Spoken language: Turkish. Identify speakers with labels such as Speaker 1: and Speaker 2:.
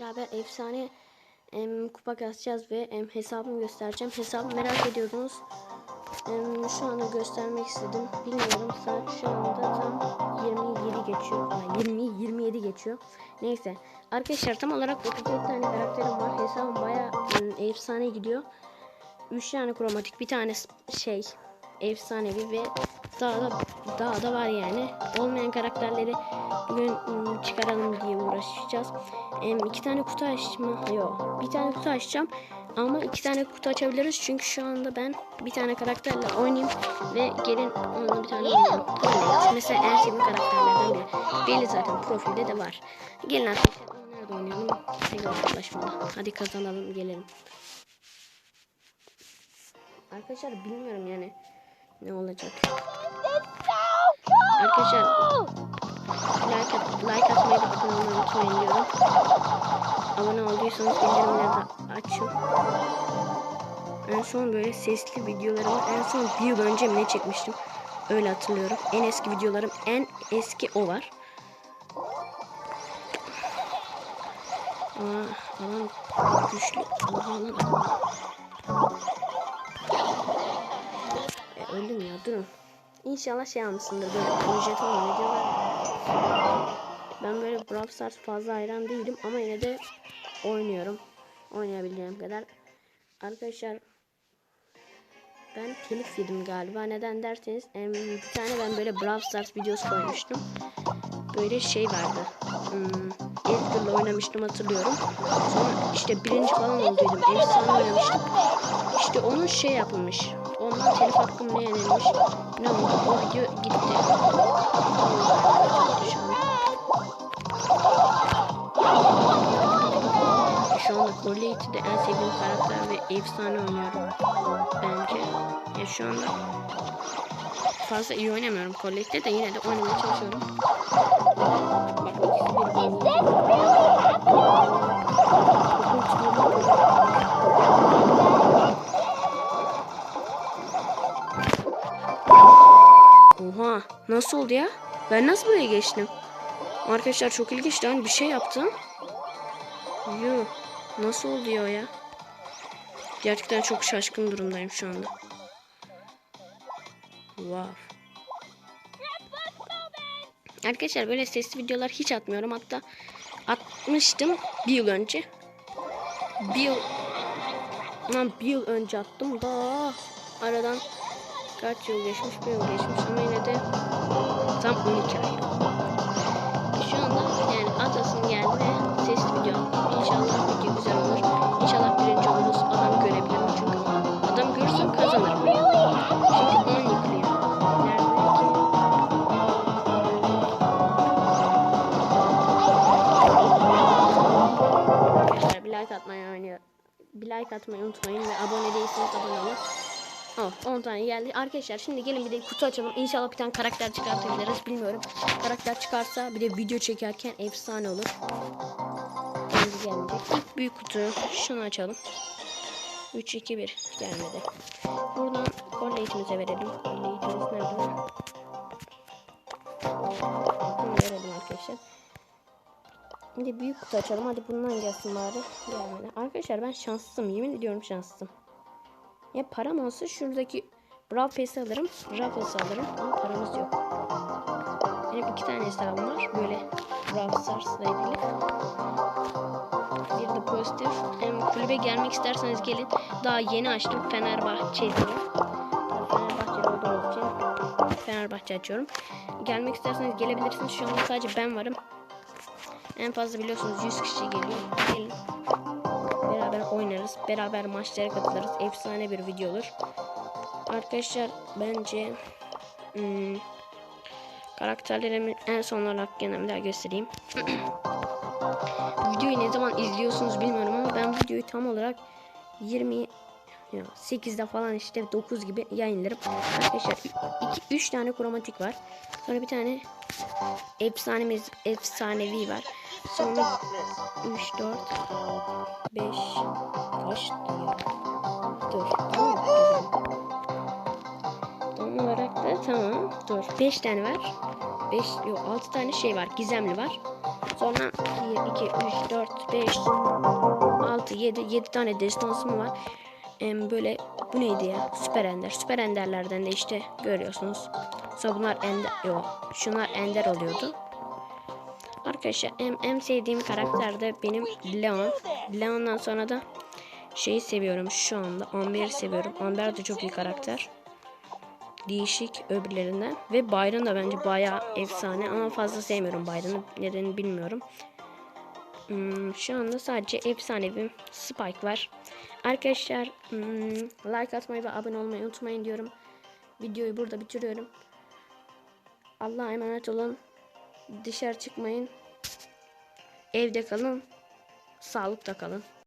Speaker 1: beraber efsane em, kupa kasacağız ve em, hesabımı göstereceğim. Hesabı merak ediyordunuz. Em, şu anda göstermek istedim. Bilmiyorum saat şu anda tam 27 geçiyor. Ay, 20 27 geçiyor. Neyse. Arkadaşlar tam olarak 34 tane karakterim var. Hesabım baya efsane gidiyor. 3 tane kromatik, bir tane şey efsanevi ve daha da daha da var yani. Olmayan karakterleri bugün ım, çıkaralım diye uğraşacağız. Em, iki tane kutu açma yok. Bir tane kutu açacağım. Ama iki tane kutu açabiliriz çünkü şu anda ben bir tane karakterle oynayayım ve gelin onunla bir tane oynayalım. Mesela en sevdiğim karakterlerden biri. Belli zaten profilde de var. Gelin arkadaşlar onları da oynayalım. Tekrar. Hadi kazanalım gelelim. Arkadaşlar bilmiyorum yani ne olacak. Arkadaşlar like, at, like atmayı da abone olmayı unutmayın diyorum. Abone olduysanız bildirimleri de açın. En son böyle sesli videolarımı en son bir yıl önce ne çekmiştim. Öyle hatırlıyorum. En eski videolarım en eski o var. Aa, alan güçlü. Alan. E, öldüm ya durun. İnşallah şey almışsındır böyle ücret olmayan videolar. Ben böyle Brawl Stars fazla hayran değilim ama yine de oynuyorum. Oynayabildiğim kadar. Arkadaşlar ben telif yedim galiba. Neden derseniz bir tane ben böyle Brawl Stars videosu koymuştum. Böyle şey vardı. Hmm, Edgar'la oynamıştım hatırlıyorum. Sonra işte birinci falan olduydum. Efsane oynamıştım. İşte onun şey yapılmış. Ondan telif hakkım ne yenilmiş. Ne oldu? O video gitti. Şu an. Şu anda Collate'de en sevdiğim karakter ve efsane oynuyorum. Bence. Ya şu anda fazla iyi oynamıyorum Collate'de de yine de oynamaya çalışıyorum. Bak ikisi bir Nasıl oldu ya? Ben nasıl buraya geçtim? Arkadaşlar çok ilginç lan bir şey yaptım. Yuh nasıl oluyor ya? Gerçekten çok şaşkın durumdayım şu anda. Wow. Arkadaşlar böyle sesli videolar hiç atmıyorum. Hatta atmıştım bir yıl önce. Bir yıl Lan bir yıl önce attım da aradan kaç yıl geçmiş bir yıl geçmiş ama tam 12 ay. Şu anda yani atasım geldi sesli video. İnşallah video güzel olur. İnşallah birinci oluruz. Adam görebilirim çünkü adam görürsem kazanırım. Çünkü 10 yıkılıyor. Nerede ki? Arkadaşlar bir like atmayı. Bir like atmayı unutmayın ve abone değilseniz abone olun. Oh 10 tane geldi. Arkadaşlar şimdi gelin bir de kutu açalım. İnşallah bir tane karakter çıkartabiliriz. Bilmiyorum. Karakter çıkarsa bir de video çekerken efsane olur. Kendi gelmeyecek. İlk büyük kutu. Şunu açalım. 3 2 1 gelmedi. Buradan Collate'imize verelim. Collate'imiz nerede? Bunu verelim arkadaşlar. Şimdi büyük kutu açalım. Hadi bundan gelsin bari. Gelmedi. Arkadaşlar ben şanslıyım. Yemin ediyorum şanslıyım. Ya param olsa şuradaki Brawl Pass'i alırım. Brawl Pass'i alırım. Ama paramız yok. Benim iki tane hesabım var. Böyle Brawl Stars'la ilgili. Bir de pozitif. Hem kulübe gelmek isterseniz gelin. Daha yeni açtım Fenerbahçe diye. Fenerbahçeli olduğumuz için Fenerbahçe açıyorum. Gelmek isterseniz gelebilirsiniz. Şu anda sadece ben varım. En fazla biliyorsunuz 100 kişi geliyor. Gelin. Beraber oynarız. Beraber maçlara katılırız. Efsane bir video olur. Arkadaşlar bence hmm, karakterlerimi en son olarak gene bir göstereyim. Videoyu ne zaman izliyorsunuz bilmiyorum ama ben videoyu tam olarak 20 ya 8'de falan işte 9 gibi yayınlarım. Arkadaşlar 2 3 tane kromatik var. Sonra bir tane efsanemiz efsanevi var. Sonra 3 4 5 kaç. Dur. Tam olarak da tamam. Dur. 5 tane var. 5 yok 6 tane şey var. Gizemli var. Sonra 1, 2, 3, 4, 5, 6, 7, 7 tane destansım var. Em, böyle bu neydi ya? Süper Ender. Süper Enderlerden de işte görüyorsunuz. Sonra bunlar Ender, yok. Şunlar Ender oluyordu. Arkadaşlar en, en sevdiğim karakter de benim Leon. Leon'dan sonra da şeyi seviyorum şu anda. Amber'i seviyorum. Amber de çok iyi karakter. Değişik öbürlerinden. Ve Byron da bence bayağı efsane ama fazla sevmiyorum Byron'ı. Nedenini bilmiyorum. Hmm, şu anda sadece efsanevi Spike var. Arkadaşlar hmm, like atmayı ve abone olmayı unutmayın diyorum. Videoyu burada bitiriyorum. Allah'a emanet olun. Dışarı çıkmayın. Evde kalın. Sağlıkta kalın.